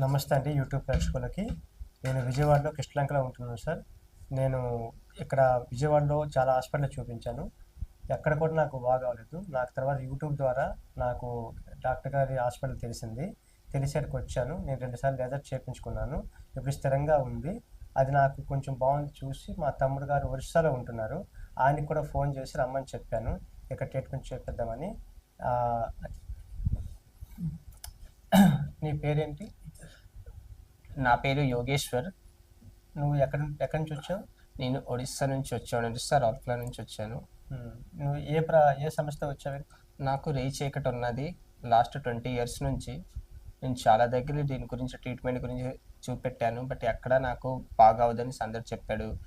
నమస్తే అండి యూట్యూబ్ ప్రేక్షకులకి. నేను విజయవాడలో కృష్ణలంకలో ఉంటున్నాను సార్. నేను ఇక్కడ విజయవాడలో చాలా హాస్పిటల్ చూపించాను. ఎక్కడ కూడా నాకు బాగాలేదు నాకు తర్వాత యూట్యూబ్ ద్వారా నాకు డాక్టర్ గారి హాస్పిటల్ తెలిసింది. తెలిసేటికి వచ్చాను. నేను రెండుసార్లు లెజర్ చేయించుకున్నాను ఇప్పుడు స్థిరంగా ఉంది. అది నాకు కొంచెం బాగుంది చూసి మా తమ్ముడు గారు ఒరిస్సాలో ఉంటున్నారు. ఆయనకి కూడా ఫోన్ చేసి రమ్మని చెప్పాను. ఇక్కడ ట్రీట్మెంట్ చేపిద్దామని. నీ పేరేంటి? నా పేరు యోగేశ్వర్. నువ్వు ఎక్కడ ఎక్కడి నుంచి వచ్చావు? నేను ఒడిస్సా నుంచి వచ్చాను ఒడిస్సా రౌర్కెలా నుంచి వచ్చాను. నువ్వు ఏ ప్రా ఏ సంస్థ వచ్చావు? నాకు రేయి చీకటి ఉన్నది లాస్ట్ ట్వంటీ ఇయర్స్ నుంచి. నేను చాలా దగ్గర దీని గురించి ట్రీట్మెంట్ గురించి చూపెట్టాను. బట్ ఎక్కడ నాకు బాగా అవదని అందరు చెప్పాడు.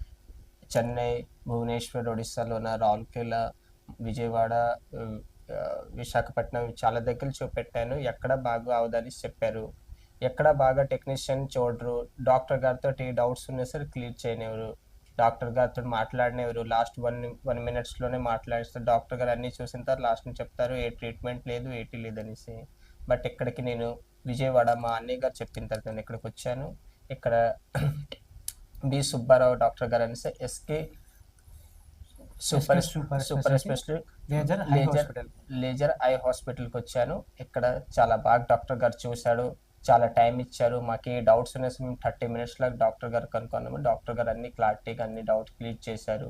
చెన్నై భువనేశ్వర్ ఒడిస్సాలోన రావులకేలా విజయవాడ విశాఖపట్నం చాలా దగ్గర చూపెట్టాను. ఎక్కడ బాగా అవదని చెప్పారు. ఎక్కడ బాగా టెక్నీషియన్ చూడరు. డాక్టర్ గారితో డౌట్స్ ఉన్నా సరే క్లియర్ చేయనివ్వరు. డాక్టర్ గారితో మాట్లాడినెవరు లాస్ట్ వన్ వన్ మినిట్స్లోనే మాట్లాడిస్తారు. డాక్టర్ గారు అన్నీ చూసిన తర్వాత లాస్ట్ చెప్తారు ఏ ట్రీట్మెంట్ లేదు ఏటీ లేదు అనేసి. బట్ ఇక్కడికి నేను విజయవాడ మా అన్నయ్య గారు చెప్పిన తర్వాత నేను ఇక్కడికి వచ్చాను. ఇక్కడ బి సుబ్బారావు డాక్టర్ గారు అనేసి S K super super specialist laser laser eye హాస్పిటల్కి వచ్చాను. ఇక్కడ చాలా బాగా డాక్టర్ గారు చూశాడు. చాలా టైం ఇచ్చారు. మాకు ఏ డౌట్స్ ఉన్నాయి. మేము థర్టీ మినిట్స్లో డాక్టర్ గారు కనుక్కున్నాము డాక్టర్ గారు అన్ని క్లారిటీగా అన్ని డౌట్స్ క్లియర్ చేశారు.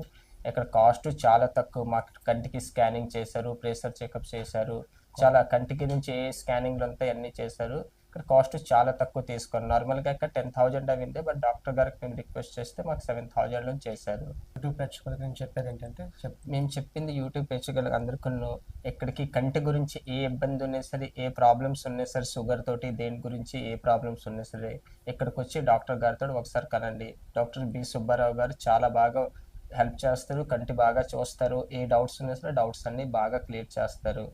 ఇక్కడ కాస్ట్ చాలా తక్కువ. మాకు కంటికి స్కానింగ్ చేశారు ప్రెషర్ చెకప్ చేశారు. చాలా కంటికి నుంచి ఏ స్కానింగ్లు అంతా అన్ని చేశారు. ఇక్కడ కాస్ట్ చాలా తక్కువ తీసుకున్నారు. నార్మల్గా ఇక్కడ టెన్ థౌజండ్ అవింది బట్ డాక్టర్ గారికి మేము రిక్వెస్ట్ చేస్తే మాకు సెవెన్ థౌజండ్లో చేశారు. యూట్యూబ్ ప్రేక్షకులకి నేను చెప్పేది ఏంటంటే మేము చెప్పింది యూట్యూబ్ ప్రేక్షకులకు అందరికీ ఎక్కడికి కంటి గురించి ఏ ఇబ్బంది ఉన్నా సరే ఏ ప్రాబ్లమ్స్ ఉన్నా సరే షుగర్ తోటి దేని గురించి ఏ ప్రాబ్లమ్స్ ఉన్నా సరే ఇక్కడికి వచ్చి డాక్టర్ గారితో ఒకసారి కనండి. డాక్టర్ బి సుబ్బారావు గారు చాలా బాగా హెల్ప్ చేస్తారు కంటి బాగా చూస్తారు ఏ డౌట్స్ ఉన్నా సరే డౌట్స్ అన్నీ బాగా క్లియర్ చేస్తారు.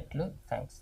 ఎట్లు? థ్యాంక్స్